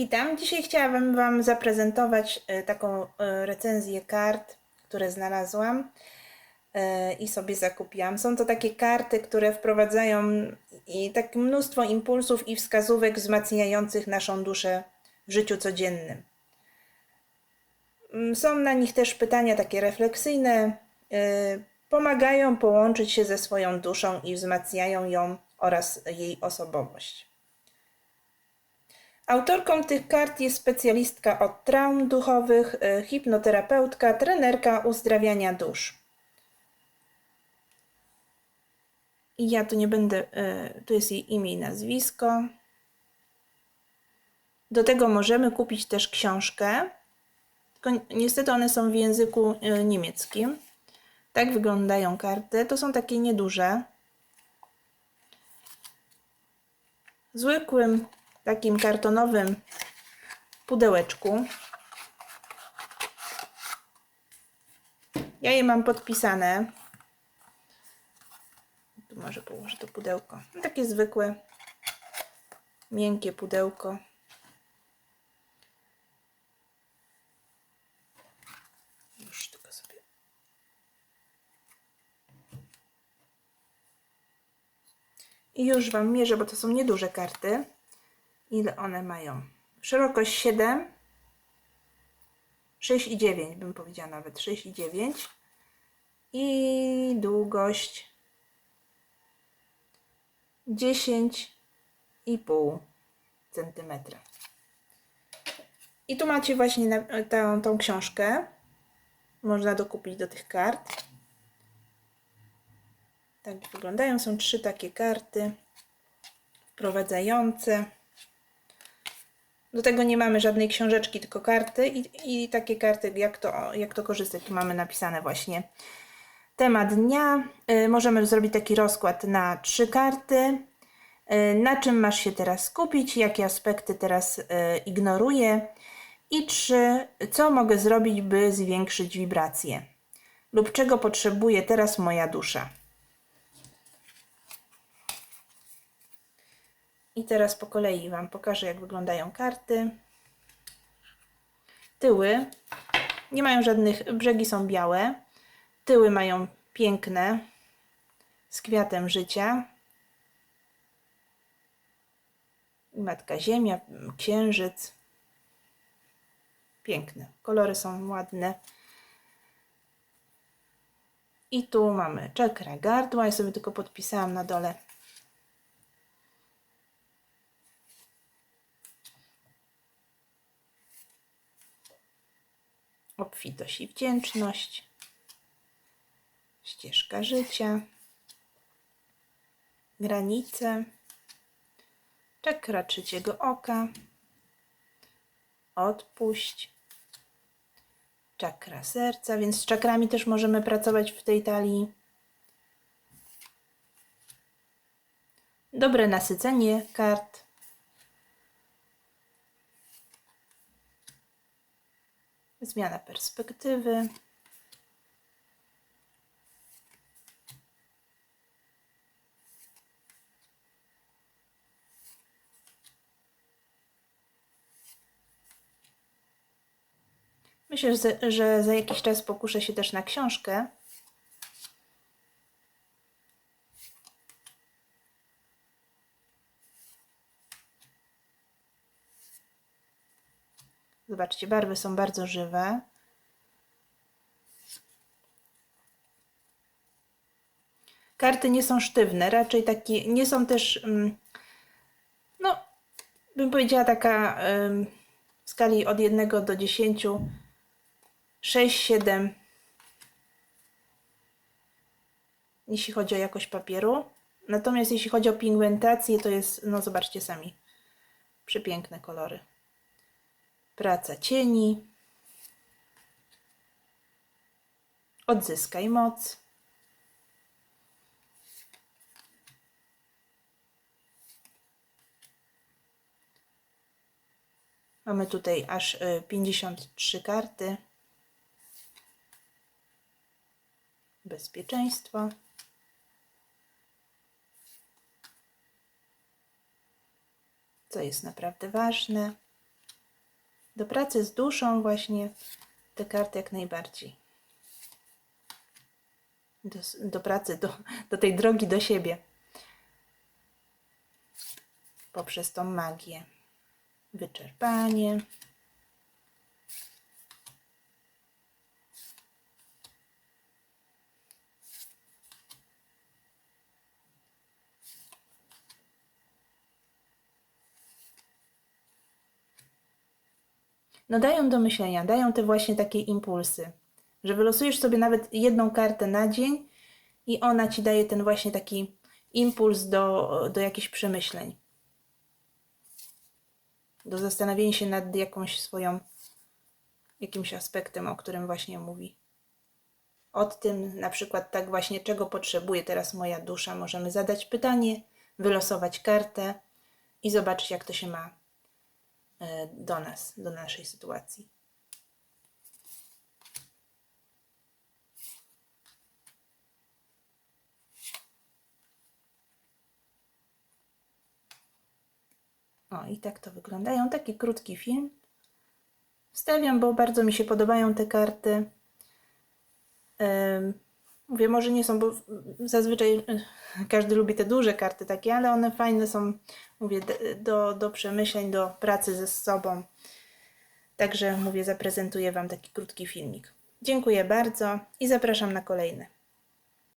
Witam. Dzisiaj chciałabym Wam zaprezentować e, taką e, recenzję kart, które znalazłam e, i sobie zakupiłam. Są to takie karty, które wprowadzają i tak mnóstwo impulsów i wskazówek wzmacniających naszą duszę w życiu codziennym. Mm, Są na nich też pytania takie refleksyjne, pomagają połączyć się ze swoją duszą i wzmacniają ją oraz jej osobowość. Autorką tych kart jest specjalistka od traum duchowych, y, hipnoterapeutka, trenerka uzdrawiania dusz. I ja tu nie będę, y, tu jest jej imię i nazwisko. Do tego możemy kupić też książkę, tylko niestety one są w języku y, niemieckim. Tak wyglądają karty. To są takie nieduże. Zwykłym takim kartonowym pudełeczku. Ja je mam podpisane. Tu może położę to pudełko. No, takie zwykłe, miękkie pudełko. I już Wam mierzę, bo to są nieduże karty ile one mają. Szerokość 7, 6 i 9 bym powiedziała nawet 6 i 9 i długość 10 i pół centymetra. I tu macie właśnie tę, tą książkę. Można dokupić do tych kart. Tak wyglądają. Są trzy takie karty wprowadzające. Do tego nie mamy żadnej książeczki, tylko karty i, i takie karty, jak to, jak to korzystać. Tu mamy napisane właśnie temat dnia. Y, możemy zrobić taki rozkład na trzy karty. Y, na czym masz się teraz skupić, jakie aspekty teraz y, ignoruję i trzy, co mogę zrobić, by zwiększyć wibrację lub czego potrzebuje teraz moja dusza. I teraz po kolei Wam pokażę, jak wyglądają karty. Tyły nie mają żadnych, brzegi są białe. Tyły mają piękne, z kwiatem życia. Matka Ziemia, Księżyc. Piękne. Kolory są ładne. I tu mamy czakra gardła. Ja sobie tylko podpisałam na dole obfitość i wdzięczność, ścieżka życia, granice, czakra trzeciego oka, odpuść, czakra serca, więc z czakrami też możemy pracować w tej talii. Dobre nasycenie kart. Zmiana perspektywy. Myślę, że za jakiś czas pokuszę się też na książkę. Zobaczcie, barwy są bardzo żywe. Karty nie są sztywne, raczej takie, nie są też, mm, no, bym powiedziała taka w skali od 1 do 10, 6, 7, jeśli chodzi o jakość papieru. Natomiast jeśli chodzi o pigmentację, to jest, no zobaczcie sami, przepiękne kolory praca cieni, odzyskaj moc. Mamy tutaj aż 53 y, karty. Bezpieczeństwo. Co jest naprawdę ważne. Do pracy z duszą właśnie te karty jak najbardziej. Do, do pracy, do, do tej drogi do siebie. Poprzez tą magię. Wyczerpanie. No dają do myślenia, dają te właśnie takie impulsy, że wylosujesz sobie nawet jedną kartę na dzień i ona ci daje ten właśnie taki impuls do, do jakichś przemyśleń. Do zastanowienia się nad jakąś swoją, jakimś aspektem, o którym właśnie mówi. Od tym na przykład tak właśnie, czego potrzebuje teraz moja dusza. Możemy zadać pytanie, wylosować kartę i zobaczyć, jak to się ma do nas, do naszej sytuacji. O, i tak to wyglądają. Taki krótki film. Wstawiam, bo bardzo mi się podobają te karty. Mówię, może nie są, bo zazwyczaj y, każdy lubi te duże karty takie, ale one fajne są, mówię, do, do przemyśleń, do pracy ze sobą. Także mówię, zaprezentuję Wam taki krótki filmik. Dziękuję bardzo i zapraszam na kolejne.